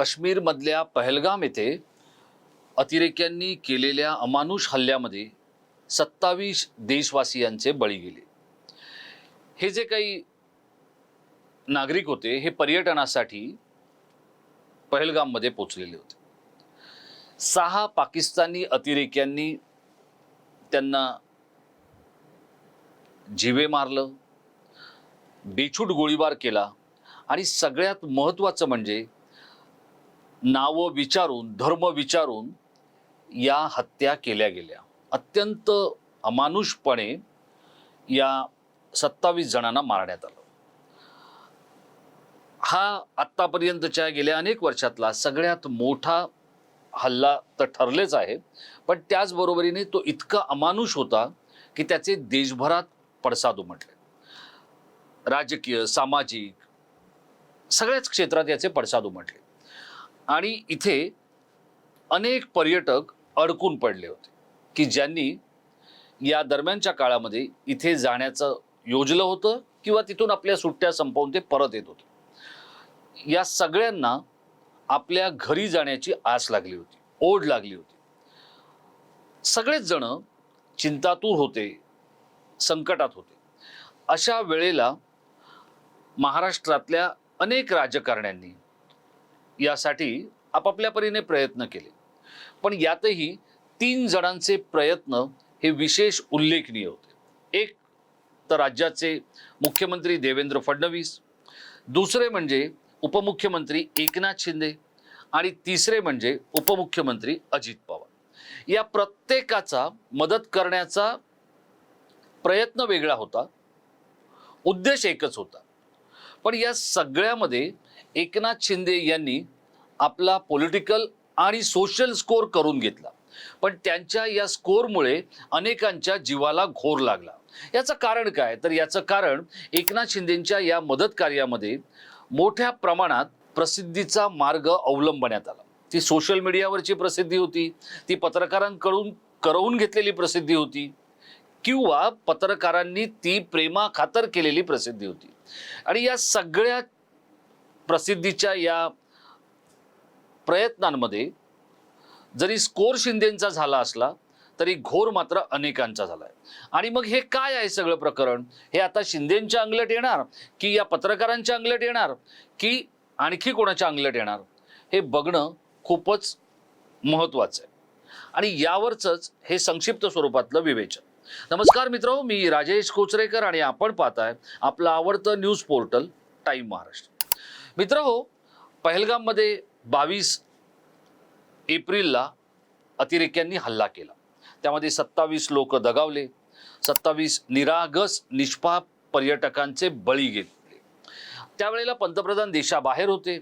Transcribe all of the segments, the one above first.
काश्मीरमधल्या पहलगाम येथे अतिरेक्यांनी केलेल्या अमानुष हल्ल्यामध्ये सत्तावीस देशवासियांचे बळी गेले. हे जे काही नागरिक होते हे पर्यटनासाठी पहलगाममध्ये पोचलेले होते. सहा पाकिस्तानी अतिरेक्यांनी त्यांना जिवे मारलं बेछूट गोळीबार केला आणि सगळ्यात महत्त्वाचं म्हणजे नावं विचारून धर्म विचारून या हत्या केल्या गेल्या. अत्यंत अमानुषपणे या सत्तावीस जणांना मारण्यात आलं. हा आत्तापर्यंतच्या गेल्या अनेक वर्षातला सगळ्यात मोठा हल्ला तर ठरलेच आहे पण त्याचबरोबरीने तो इतका अमानुष होता की त्याचे देशभरात पडसाद उमटले. राजकीय सामाजिक सगळ्याच क्षेत्रात याचे पडसाद उमटले. आणि इथे अनेक पर्यटक अडकून पडले होते की ज्यांनी या दरम्यानच्या काळामध्ये इथे जाण्याचं योजलं होतं किंवा तिथून आपल्या सुट्ट्या संपवून ते परत येत होते. या सगळ्यांना आपल्या घरी जाण्याची आस लागली होती ओढ लागली होती. सगळेच जण चिंतातूर होते संकटात होते. अशा वेळेला महाराष्ट्रातल्या अनेक राजकारण्यांनी यासाठी आपापल्या परीने प्रयत्न केले. पण यातही तीन जणांचे प्रयत्न हे विशेष उल्लेखनीय होते. एक तर राज्याचे मुख्यमंत्री देवेंद्र फडणवीस दुसरे म्हणजे उपमुख्यमंत्री एकनाथ शिंदे आणि तिसरे म्हणजे उपमुख्यमंत्री अजित पवार. या प्रत्येकाचा मदत करण्याचा प्रयत्न वेगळा होता उद्देश एकच होता. पण या सगळ्यामध्ये एकनाथ शिंदे यांनी आपला पॉलिटिकल आणि सोशल स्कोर करून घेतला. पण त्यांच्या या स्कोरमुळे अनेकांच्या जीवाला घोर लागला. याचं कारण काय? तर याचं कारण एकनाथ शिंदेंच्या या मदत कार्यामध्ये मोठ्या प्रमाणात प्रसिद्धीचा मार्ग अवलंबण्यात आला. ती सोशल मीडियावरची प्रसिद्धी होती. ती पत्रकारांकडून करवून घेतलेली प्रसिद्धी होती. किंवा पत्रकारांनी ती प्रेमाखातर केलेली प्रसिद्धी होती. आणि या सगळ्या प्रसिद्धीच्या या प्रयत्नांमध्ये जरी स्कोर शिंदेचा झाला असला तरी घोर मात्र अनेकांचा झाला आहे आणि मग हे काय आहे सगळं प्रकरण? हे आता शिंदेच्या अंगलट येणार? की या पत्रकारांच्या अंगलट येणार? की आणखी कोणाच्या अंगलट येणार? हे बघणं खूपच महत्त्वाचं आहे. आणि यावरच हे संक्षिप्त स्वरूपातलं विवेचन. नमस्कार मित्र मी राजेश कोचरेकर आणि आपण पाहताय आपलं आवडतं न्यूज पोर्टल टाईम महाराष्ट्र. मित्र हो पहलगाममध्ये बावीस एप्रिलला अतिरेक्यांनी हल्ला केला. त्यामध्ये सत्तावीस लोक दगावले सत्तावीस निरागस निष्पाप पर्यटकांचे बळी घेतले. त्यावेळेला पंतप्रधान देशाबाहेर होते.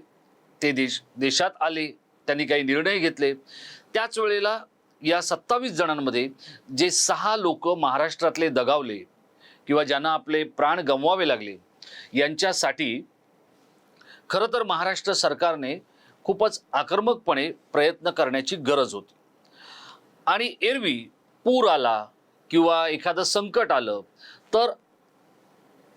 ते देश देशात आले त्यांनी काही निर्णय घेतले. त्याच वेळेला या सत्तावीस जणांमध्ये जे सहा लोक महाराष्ट्रातले दगावले किंवा ज्यांना आपले प्राण गमवावे लागले यांच्यासाठी खरं तर महाराष्ट्र सरकारने खूपच आक्रमकपणे प्रयत्न करण्याची गरज होती. आणि एरवी पूर आला किंवा एखादं संकट आलं तर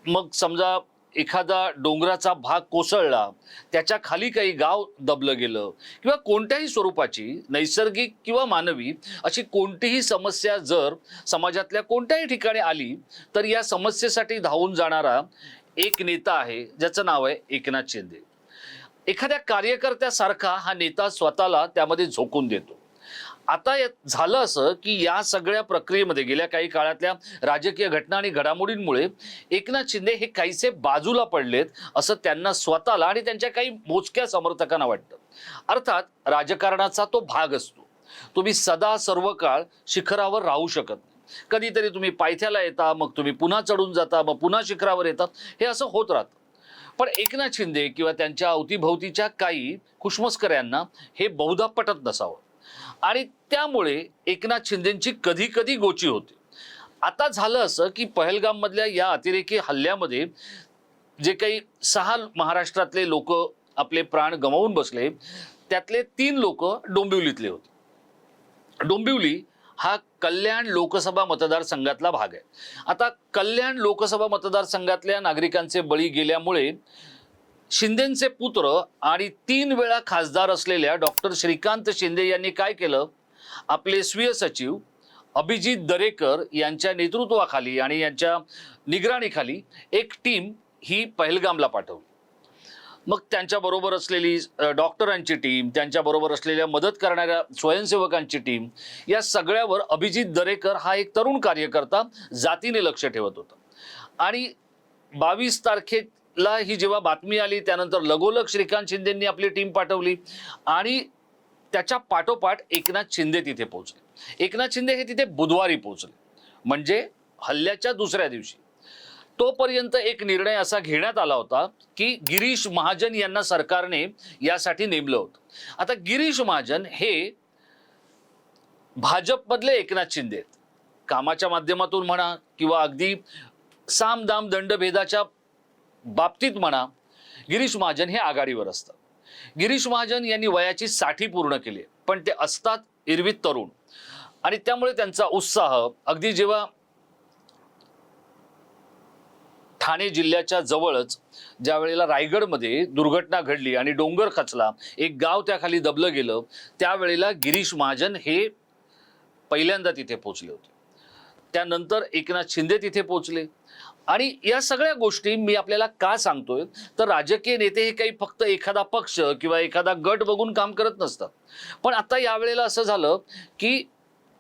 मग समजा एखादा डोंगराचा भाग कोसळला त्याच्याखाली काही गाव दबलं गेलं किंवा कोणत्याही स्वरूपाची नैसर्गिक किंवा मानवी अशी कोणतीही समस्या जर समाजातल्या कोणत्याही ठिकाणी आली तर या समस्येसाठी धावून जाणारा एक नेता आहे ज्याचं नाव आहे एकनाथ शिंदे. एखाद्या कार्यकर्त्यासारखा हा नेता स्वतःला त्यामध्ये झोकून देतो. आता झालं असं की या सगळ्या प्रक्रियेमध्ये गेल्या काही काळातल्या राजकीय घटना आणि घडामोडींमुळे एकनाथ शिंदे हे काहीसे बाजूला पडलेत असं त्यांना स्वतःला आणि त्यांच्या काही मोजक्या समर्थकांना वाटतं. अर्थात राजकारणाचा तो भाग असतो. तुम्ही सदा सर्व काळ शिखरावर राहू शकत नाही. कधीतरी तुम्ही पायथ्याला येता मग तुम्ही पुन्हा चढून जाता मग पुन्हा शिखरावर येतात. हे असं होत राहतं. पण एकनाथ शिंदे किंवा त्यांच्या अवतीभोवतीच्या काही खुशमस्कऱ्यांना हे बहुधा पटत नसावं. आणि त्यामुळे एकनाथ शिंदेची कधी कधी गोची होते. आता झालं असं की पहलगाममधल्या या अतिरेकी हल्ल्यामध्ये जे काही सहा महाराष्ट्रातले लोक आपले प्राण गमावून बसले त्यातले तीन लोक डोंबिवलीतले होते. डोंबिवली हा कल्याण लोकसभा मतदारसंघातला भाग आहे. आता कल्याण लोकसभा मतदारसंघातल्या नागरिकांचे बळी गेल्यामुळे शिंदेचे पुत्र आणि तीन वेळा खासदार असलेल्या डॉक्टर श्रीकांत शिंदे यांनी काय केलं? आपले स्वीय सचिव अभिजित दरेकर यांच्या नेतृत्वाखाली आणि यांच्या निगराणीखाली एक टीम ही पहलगामला पाठवली. मग त्यांच्याबरोबर असलेली डॉक्टरांची टीम त्यांच्याबरोबर असलेल्या मदत करणाऱ्या स्वयंसेवकांची टीम या सगळ्यावर अभिजित दरेकर हा एक तरुण कार्यकर्ता जातीने लक्ष ठेवत होता. आणि बावीस तारखेला ही जेव्हा बातमी आली त्यानंतर लगोलग श्रीकांत शिंदेंनी आपली टीम पाठवली आणि त्याच्या पाठोपाठ एकनाथ शिंदे तिथे पोहोचले. एकनाथ शिंदे हे तिथे बुधवारी पोहोचले. म्हणजे हल्ल्याच्या दुसऱ्या दिवशी. तोपर्यंत एक निर्णय असा घेण्यात आला होता की गिरीश महाजन यांना सरकारने यासाठी नेमलं होतं. आता गिरीश महाजन हे भाजपमधले एकनाथ शिंदे आहेत. कामाच्या माध्यमातून म्हणा किंवा अगदी साम दाम दंडभेदाच्या बाबतीत म्हणा गिरीश महाजन हे आघाडीवर असतात. गिरीश महाजन यांनी वयाची साठी पूर्ण केली पण ते असतात इरवीत तरुण. आणि त्यामुळे त्यांचा उत्साह अगदी जेव्हा ठाणे जिल्ह्याच्या जवळच ज्या वेळेला रायगडमध्ये दुर्घटना घडली आणि डोंगर खचला एक गाव त्याखाली दबलं गेलं त्यावेळेला गिरीश महाजन हे पहिल्यांदा तिथे पोचले होते. त्यानंतर एकनाथ शिंदे तिथे पोचले आणि या सगळ्या गोष्टी मी आपल्याला का सांगतोय? तर राजकीय नेते हे काही फक्त एखादा पक्ष किंवा एखादा गट बघून काम करत नसतात. पण आता यावेळेला असं झालं की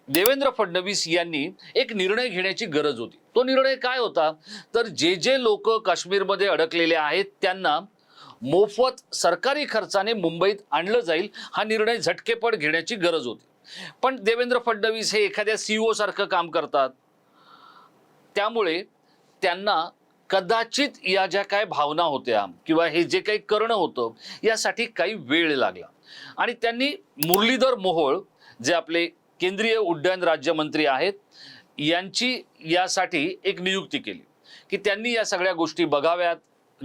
देवेंद्र फडणवीस यांनी एक निर्णय घेण्याची गरज होती. तो निर्णय काय होता? तर जे जे लोक काश्मीरमध्ये अडकलेले आहेत त्यांना मोफत सरकारी खर्चाने मुंबईत आणलं जाईल हा निर्णय झटकेपट घेण्याची गरज होती. पण देवेंद्र फडणवीस हे एखाद्या सीईओ सारखं काम करतात. त्यामुळे त्यांना कदाचित या ज्या काय भावना होत्या किंवा हे जे काही करणं होतं यासाठी काही वेळ लागला. आणि त्यांनी मुरलीधर मोहोळ जे आपले केंद्रीय उड्डयन राज्यमंत्री आहेत. यांची यासाठी एक नियुक्ती केली. की त्यांनी या सगळ्या गोष्टी बघाव्यात.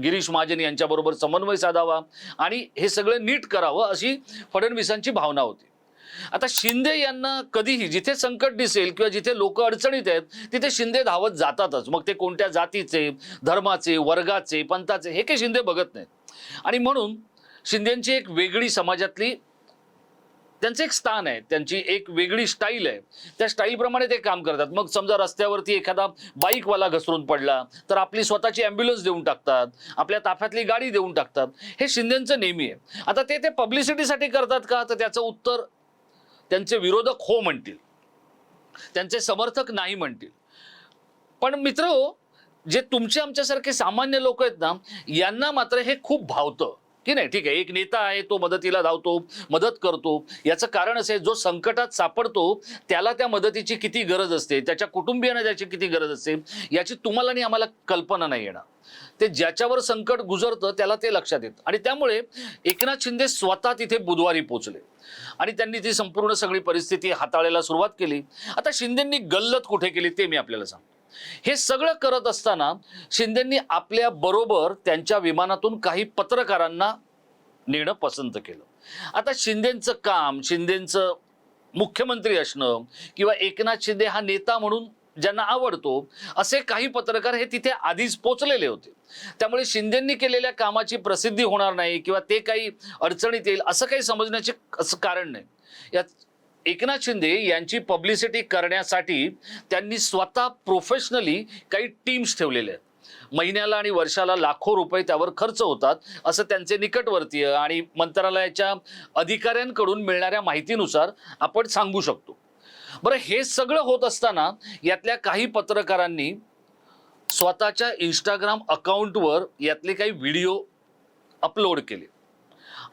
गिरीश महाजन यांच्याबरोबर समन्वय साधावा आणि हे सगळं नीट करावं अशी फडणवीसांची भावना होती. आता शिंदे यांना कधीही जिथे संकट दिसेल किंवा जिथे लोक अडचणीत आहेत तिथे शिंदे धावत जातातच. मग ते कोणत्या जातीचे धर्माचे वर्गाचे पंथाचे हे काही शिंदे बघत नाहीत. आणि म्हणून शिंदेची एक वेगळी समाजातली त्यांचं एक स्थान आहे. त्यांची एक वेगळी स्टाईल आहे. त्या स्टाईलप्रमाणे ते काम करतात. मग समजा रस्त्यावरती एखादा बाईकवाला घसरून पडला तर आपली स्वतःची ॲम्ब्युलन्स देऊन टाकतात आपल्या ताफ्यातली गाडी देऊन टाकतात. हे शिंदेचं नेहमी आहे. आता ते ते पब्लिसिटीसाठी करतात का? तर त्याचं उत्तर त्यांचे विरोधक हो म्हणतील. त्यांचे समर्थक नाही म्हणतील. पण मित्र हो, जे तुमचे आमच्यासारखे सामान्य लोक आहेत ना यांना मात्र हे खूप भावतं. की नाही? ठीक आहे एक नेता आहे तो मदतीला धावतो मदत करतो. याचं कारण असे जो संकटात सापडतो त्याला त्या मदतीची किती गरज असते त्याच्या कुटुंबियांना त्याची किती गरज असते याची तुम्हाला आणि आम्हाला कल्पना नाही येणार. ते ज्याच्यावर संकट गुजरतं त्याला ते लक्षात येतं. आणि त्यामुळे एकनाथ शिंदे स्वतः तिथे बुधवारी पोचले आणि त्यांनी ती संपूर्ण सगळी परिस्थिती हाताळायला सुरुवात केली. आता शिंदेंनी गल्लत कुठे केली ते मी आपल्याला सांगतो. हे सगळं करत असताना शिंदेंनी आपल्या बरोबर त्यांच्या विमानातून काही पत्रकारांना नेणं पसंत केलं. आता शिंदेचं काम शिंदेचं मुख्यमंत्री असणं किंवा एकनाथ शिंदे हा नेता म्हणून ज्यांना आवडतो असे काही पत्रकार हे तिथे आधीच पोचलेले होते. त्यामुळे शिंदेंनी केलेल्या कामाची प्रसिद्धी होणार नाही किंवा ते काही अडचणीत येईल असं काही समजण्याचे असं कारण नाही. यात एकनाथ शिंदे यांची पब्लिसिटी करण्यासाठी त्यांनी स्वतः प्रोफेशनली काही टीम्स ठेवलेले आहेत. महिन्याला आणि वर्षाला लाखो रुपये त्यावर खर्च होतात असं त्यांचे निकटवर्तीय आणि मंत्रालयाच्या अधिकाऱ्यांकडून मिळणाऱ्या माहितीनुसार आपण सांगू शकतो. बरं हे सगळं होत असताना यातल्या काही पत्रकारांनी स्वतःच्या इंस्टाग्राम अकाउंटवर यातले काही व्हिडिओ अपलोड केले.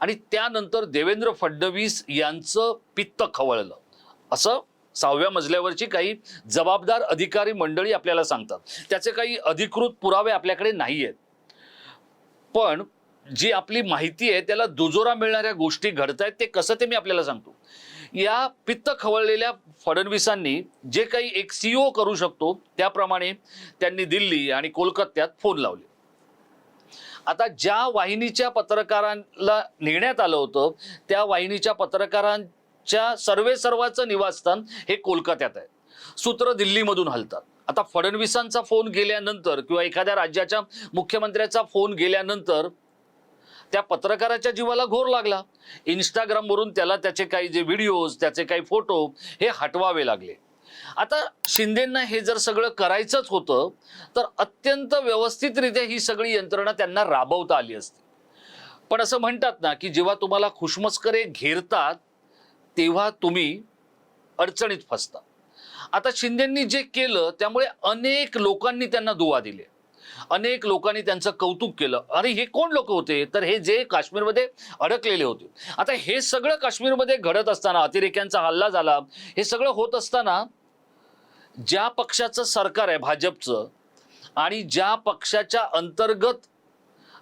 आणि त्यानंतर देवेंद्र फडणवीस यांचं पित्त खवळलं. असं सहाव्या मजल्यावरची काही जबाबदार अधिकारी मंडळी आपल्याला सांगतात. त्याचे काही अधिकृत पुरावे आपल्याकडे नाही आहेत पण जी आपली माहिती आहे त्याला दुजोरा मिळणाऱ्या गोष्टी घडत आहेत ते कसं ते मी आपल्याला सांगतो. या पित्त खवळलेल्या फडणवीसांनी जे काही एक सीओ करू शकतो त्याप्रमाणे त्यांनी दिल्ली आणि कोलकात्यात फोन लावले. आता ज्या वाहिनीच्या पत्रकारांना नेण्यात आलं होतं त्या वाहिनीच्या पत्रकारांच्या सर्वे सर्वाचं निवासस्थान हे कोलकात्यात आहे. सूत्र दिल्लीमधून हलतात. आता फडणवीसांचा फोन गेल्यानंतर किंवा एखाद्या राज्याच्या मुख्यमंत्र्याचा फोन गेल्यानंतर त्या पत्रकाराच्या जीवाला घोर लागला. इंस्टाग्रामवरून त्याला त्याचे काही जे व्हिडिओज त्याचे काही फोटो हे हटवावे लागले. आता शिंदेंना हे जर सगळं करायचंच होतं तर अत्यंत व्यवस्थितरित्या ही सगळी यंत्रणा त्यांना राबवता आली असती. पण असं म्हणतात ना की जेव्हा तुम्हाला खुशमस्करे घेरतात तेव्हा तुम्ही अडचणीत फसता. आता शिंदेंनी जे केलं त्यामुळे अनेक लोकांनी त्यांना दुवा दिले. अनेक लोकांनी त्यांचं कौतुक केलं. अरे हे कोण लोक होते? तर हे जे काश्मीरमध्ये अडकलेले होते. आता हे सगळं काश्मीरमध्ये घडत असताना अतिरेक्यांचा हल्ला झाला हे सगळं होत असताना ज्या पक्षाचं सरकार आहे भाजपचं आणि ज्या पक्षाच्या अंतर्गत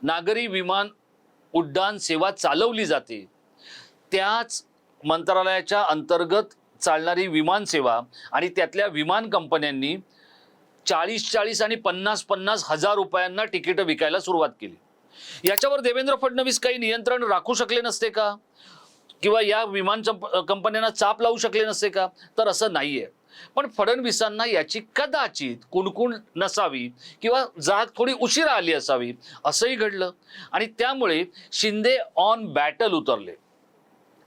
नागरी विमान उड्डाण सेवा चालवली जाते त्याच मंत्रालयाच्या अंतर्गत चालणारी विमान सेवा आणि त्यातल्या विमान कंपन्यांनी चाळीस चाळीस आणि पन्नास पन्नास हजार रुपयांना तिकीटं विकायला सुरुवात केली. याच्यावर देवेंद्र फडणवीस काही नियंत्रण राखू शकले नसते का? किंवा या विमान चंप- कंपन्यांना चाप लावू शकले नसते का? तर असं नाही आहे पण फडणवीसांना याची कदाचित कुणकुण नसावी किंवा जाग थोडी उशिरा आली असावी असंही घडलं. आणि त्यामुळे शिंदे ऑन बॅटल उतरले.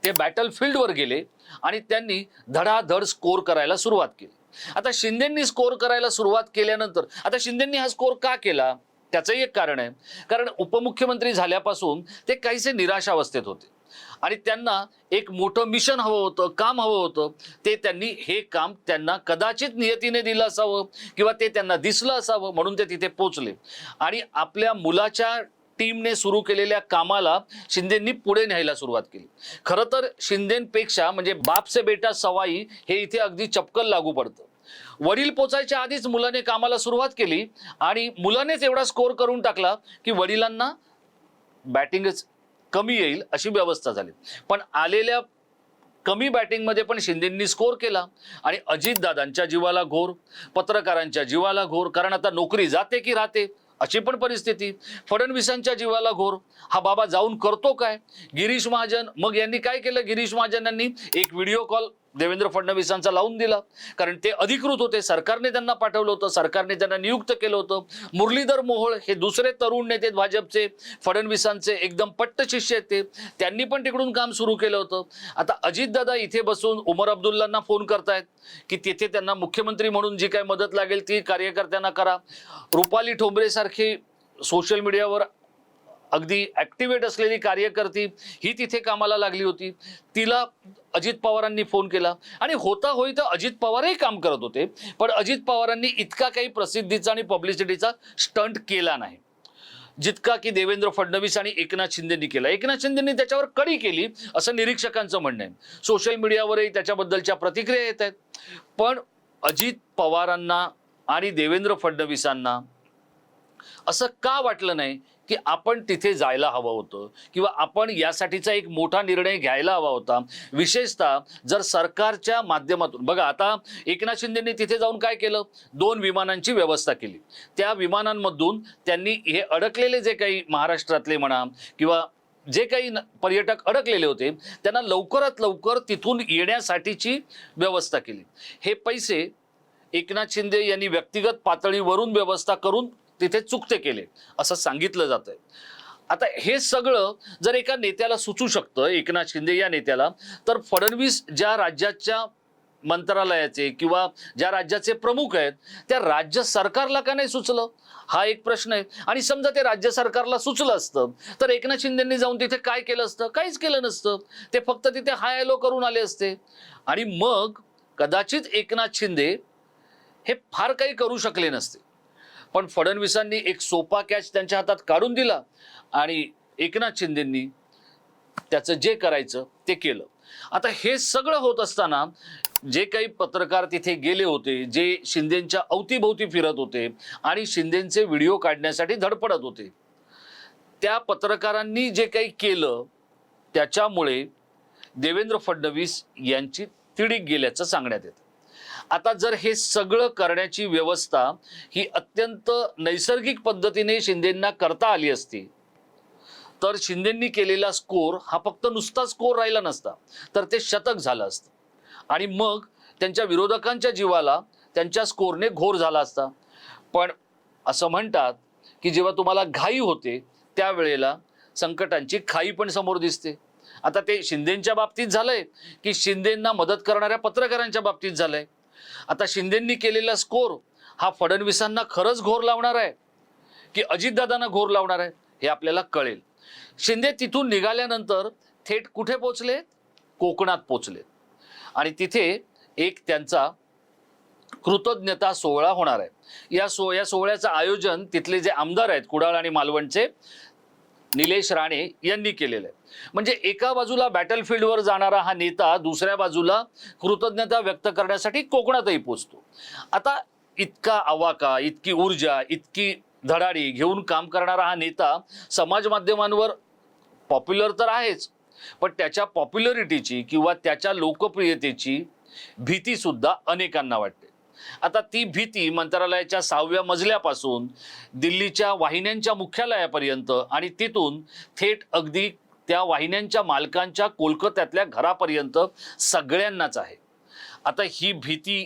ते बॅटल फील्डवर गेले आणि त्यांनी धडाधड स्कोर करायला सुरुवात केली. आता शिंदेंनी स्कोर करायला सुरुवात केल्यानंतर आता शिंदेंनी हा स्कोर का केला? त्याचंही एक कारण आहे. कारण उपमुख्यमंत्री झाल्यापासून ते काहीसे निराशावस्थेत होते. आणि त्यांना एक मोठं मिशन हवं होतं काम हवं होतं. ते त्यांनी हे काम त्यांना कदाचित नियतीने दिलं असावं किंवा ते त्यांना दिसलं असावं म्हणून ते तिथे पोचले आणि आपल्या मुलाच्या टीमने सुरू केलेल्या कामाला शिंदेंनी पुढे न्यायला सुरुवात केली. खरं तर शिंदेपेक्षा म्हणजे बापसे बेटा सवाई हे इथे अगदी चपकल लागू पडतं. वडील पोचायच्या आधीच मुलाने कामाला सुरुवात केली आणि मुलानेच एवढा स्कोर करून टाकला की वडिलांना बॅटिंगच कमी येईल अशी व्यवस्था झाली. पण आलेल्या कमी बॅटिंगमध्ये पण शिंदेंनी स्कोर केला आणि अजितदादांच्या जीवाला घोर पत्रकारांच्या जीवाला घोर कारण आता नोकरी जाते की राहते अशी पण परिस्थिती. फडणवीसांच्या जीवाला घोर हा बाबा जाऊन करतो काय? गिरीश महाजन मग यांनी काय केलं? गिरीश महाजन यांनी एक व्हिडिओ कॉल देवेंद्र फडणवीसांचा लावून दिला. कारण ते अधिकृत होते. सरकारने त्यांना पाठवलं होतं. सरकारने त्यांना नियुक्त केलं होतं. मुरलीधर मोहोळ हे दुसरे तरुण नेते भाजपचे फडणवीसांचे एकदम पट्ट शिष्य आहेत ते. त्यांनी पण तिकडून काम सुरू केलं होतं. आता अजितदादा इथे बसून उमर अब्दुल्लांना फोन करतायत की तिथे त्यांना मुख्यमंत्री म्हणून जी काय मदत लागेल ती कार्यकर्त्यांना करा. रुपाली ठोंबरेसारखी सोशल मीडियावर अगदी ॲक्टिवेट असलेली कार्यकर्ती ही तिथे कामाला लागली होती. तिला अजित पवारांनी फोन केला. आणि होता होई तर अजित पवारही काम करत होते. पण अजित पवारांनी इतका काही प्रसिद्धीचा आणि पब्लिसिटीचा स्टंट केला नाही. जितका की देवेंद्र फडणवीस आणि एकनाथ शिंदेनी केला. एकनाथ शिंदेनी त्याच्यावर कडी केली असं निरीक्षकांचं म्हणणं आहे. सोशल मीडियावरही त्याच्याबद्दलच्या प्रतिक्रिया येत आहेत. पण अजित पवारांना आणि देवेंद्र फडणवीसांना असं का वाटलं नाही? की आपण तिथे जायला हवं होतं किंवा आपण यासाठीचा एक मोठा निर्णय घ्यायला हवा होता. विशेषतः जर सरकारच्या माध्यमातून बघा आता एकनाथ शिंदेनी तिथे जाऊन काय केलं? दोन विमानांची व्यवस्था केली. त्या विमानांमधून त्यांनी हे अडकलेले जे काही महाराष्ट्रातले म्हणा किंवा जे काही न- पर्यटक अडकलेले होते त्यांना लवकरात लवकर तिथून येण्यासाठीची व्यवस्था केली. हे पैसे एकनाथ शिंदे यांनी व्यक्तिगत पातळीवरून व्यवस्था करून तिथे चुकते केले असं सांगितलं जात आहे आता हे सगळं जर एका नेत्याला सुचू शकतं एकनाथ शिंदे या नेत्याला तर फडणवीस ज्या राज्याच्या मंत्रालयाचे किंवा ज्या राज्याचे प्रमुख आहेत त्या राज्य सरकारला का नाही सुचलं? हा एक प्रश्न आहे. आणि समजा ते राज्य सरकारला सुचलं असतं तर एकनाथ शिंदेंनी जाऊन तिथे काय केलं असतं? काहीच केलं नसतं. ते फक्त तिथे हाय हॅलो करून आले असते. आणि मग कदाचित एकनाथ शिंदे हे फार काही करू शकले नसते. पण फडणवीसांनी एक सोपा कॅच त्यांच्या हातात काढून दिला आणि एकनाथ शिंदेंनी त्याचं जे करायचं ते केलं. आता हे सगळं होत असताना जे काही पत्रकार तिथे गेले होते जे शिंदेच्या अवतीभोवती फिरत होते आणि शिंदेचे व्हिडिओ काढण्यासाठी धडपडत होते त्या पत्रकारांनी जे काही केलं त्याच्यामुळे देवेंद्र फडणवीस यांची तिडीक गेल्याचं सांगण्यात येतं. आता जर हे सगळं करण्याची व्यवस्था ही अत्यंत नैसर्गिक पद्धतीने शिंदेंना करता आली असती तर शिंदेंनी केलेला स्कोर हा फक्त नुसता स्कोर राहिला नसता तर ते शतक झालं असतं. आणि मग त्यांच्या विरोधकांच्या जीवाला त्यांच्या स्कोरने घोर झाला असता. पण असं म्हणतात की जेव्हा तुम्हाला घाई होते त्यावेळेला संकटांची खाई पण समोर दिसते. आता ते शिंदेच्या बाबतीत झालंय की शिंदेंना मदत करणाऱ्या पत्रकारांच्या बाबतीत झालंय. आता शिंदेंनी केलेला स्कोर हा फडणवीसांना खरंच घोर लावणार आहे की अजितदादांना घोर लावणार आहे हे आपल्याला कळेल. शिंदे तिथून निघाल्यानंतर थेट कुठे पोचले कोकणात पोचले आणि तिथे एक त्यांचा कृतज्ञता सोहळा होणार आहे. या सो या सोहळ्याचं आयोजन तिथले जे आमदार आहेत कुडाळ आणि मालवणचे निलेश राणे यांनी केलेलं आहे. म्हणजे एका बाजूला बॅटलफील्डवर जाणारा हा नेता दुसऱ्या बाजूला कृतज्ञता व्यक्त करण्यासाठी कोकणातही पोचतो. आता इतका आवाका इतकी ऊर्जा इतकी धडाडी घेऊन काम करणारा हा नेता समाज माध्यमांवर पॉप्युलर तर आहेच. पण त्याच्या पॉप्युलरिटीची किंवा त्याच्या लोकप्रियतेची भीती सुद्धा अनेकांना वाटते. आता ती भीती मंत्रालयाच्या सहाव्या मजल्यापासून दिल्लीच्या वाहिन्यांच्या मुख्यालयापर्यंत आणि तिथून थेट अगदी त्या वाहिन्यांच्या मालकांच्या कोलकात्यातल्या घरापर्यंत सगळ्यांनाच आहे. आता ही भीती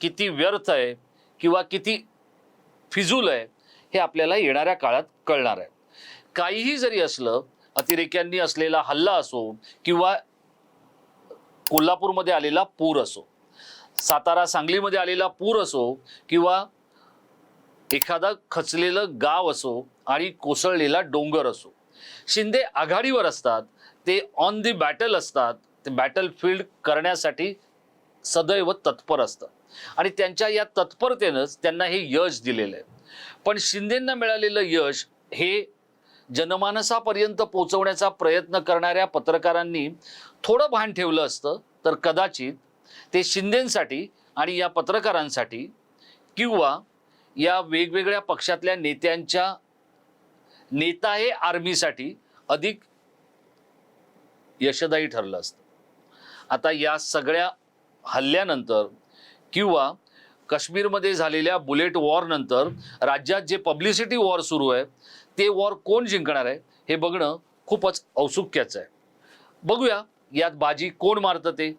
किती व्यर्थ आहे किंवा किती फिजूल आहे हे आपल्याला येणाऱ्या काळात कळणार आहे. काहीही जरी असलं अतिरेक्यांनी असलेला हल्ला असो किंवा कोल्हापूरमध्ये आलेला पूर असो सातारा सांगलीमध्ये आलेला पूर असो किंवा एखादा खचलेलं गाव असो आणि कोसळलेला डोंगर असो शिंदे आघाडीवर असतात ते ऑन दी बॅटल असतात ते बॅटल फील्ड करण्यासाठी सदैव तत्पर असतात आणि त्यांच्या या तत्परतेनंच त्यांना हे यश दिलेलं आहे. पण शिंदेंना मिळालेलं यश हे जनमानसापर्यंत पोहोचवण्याचा प्रयत्न करणाऱ्या पत्रकारांनी थोडं भान ठेवलं असतं तर कदाचित ते शिंदेंसाठी आणि या पत्रकारांसाठी किंवा या वेगवेगळ्या पक्षातल्या नेत्यांच्या नेता हे आर्मीसाठी अधिक यशदायी ठरलं असतं. आता या सगळ्या हल्ल्यानंतर किंवा काश्मीरमध्ये झालेल्या बुलेट वॉरनंतर राज्यात जे पब्लिसिटी वॉर सुरू आहे ते वॉर कोण जिंकणार आहे हे बघणं खूपच औत्सुक्याचं आहे. बघूया यात बाजी कोण मारतं ते.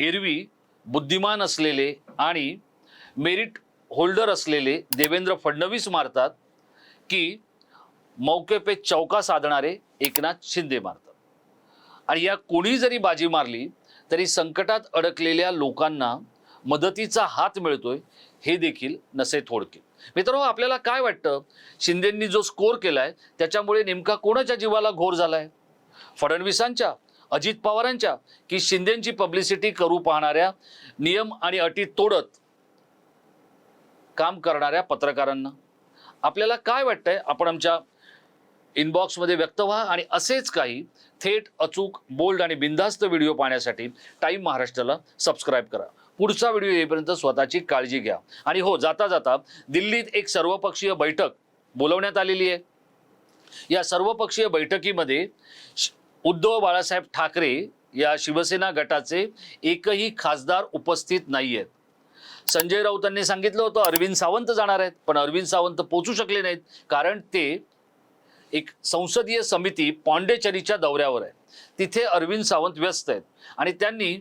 एरवी बुद्धिमान असलेले आणि मेरिट होल्डर असलेले देवेंद्र फडणवीस मारतात की मौके पे चौका साधणारे एकनाथ शिंदे मारतात. आणि या कोणी जरी बाजी मारली तरी संकटात अडकलेल्या लोकांना मदतीचा हात मिळतोय हे देखील नसे थोडके. मित्रांनो आपल्याला काय वाटतं? शिंदेंनी जो स्कोर केलाय त्याच्यामुळे नेमका कोणाच्या जीवाला घोर झालाय? फडणवीसांच्या? अजित पवारांच्या की शिंदेंची पब्लिसिटी करू पाहणाऱ्या नियम आणि अटी तोडत काम करणाऱ्या पत्रकारांना. आपल्याला काय वाटतंय? आपण आमच्या इनबॉक्समध्ये व्यक्त व्हा आणि असेच काही थेट अचूक बोल्ड आणि बिनधास्त व्हिडिओ पाहण्यासाठी टाईम महाराष्ट्राला सबस्क्राईब करा. पुढचा व्हिडिओ येईपर्यंत स्वतःची काळजी घ्या. आणि हो जाता जाता दिल्लीत एक सर्वपक्षीय बैठक बोलवण्यात आलेली आहे. या सर्वपक्षीय बैठकीमध्ये उद्धव बाळासाहेब ठाकरे या शिवसेना गटाचे एकही खासदार उपस्थित नाही आहेत संजय राऊतांनी सांगितलं होतं अरविंद सावंत जाणार आहेत पण अरविंद सावंत पोचू शकले नाहीत कारण ते एक संसदीय समिती पॉंडेचेरीच्या दौऱ्यावर आहे. तिथे अरविंद सावंत व्यस्त आहेत. आणि त्यांनी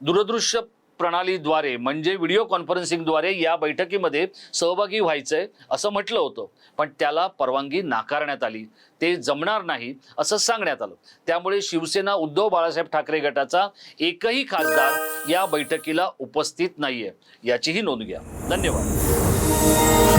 दूरदृश्य प्रणालीद्वारे म्हणजे व्हिडिओ कॉन्फरन्सिंगद्वारे या बैठकीमध्ये सहभागी व्हायचंय असं म्हटलं होतं. पण त्याला परवानगी नाकारण्यात आली. ते जमणार नाही असं सांगण्यात आलं. त्यामुळे शिवसेना उद्धव बाळासाहेब ठाकरे गटाचा एकही खासदार या बैठकीला उपस्थित नाहीये. याचीही नोंद घ्या. धन्यवाद.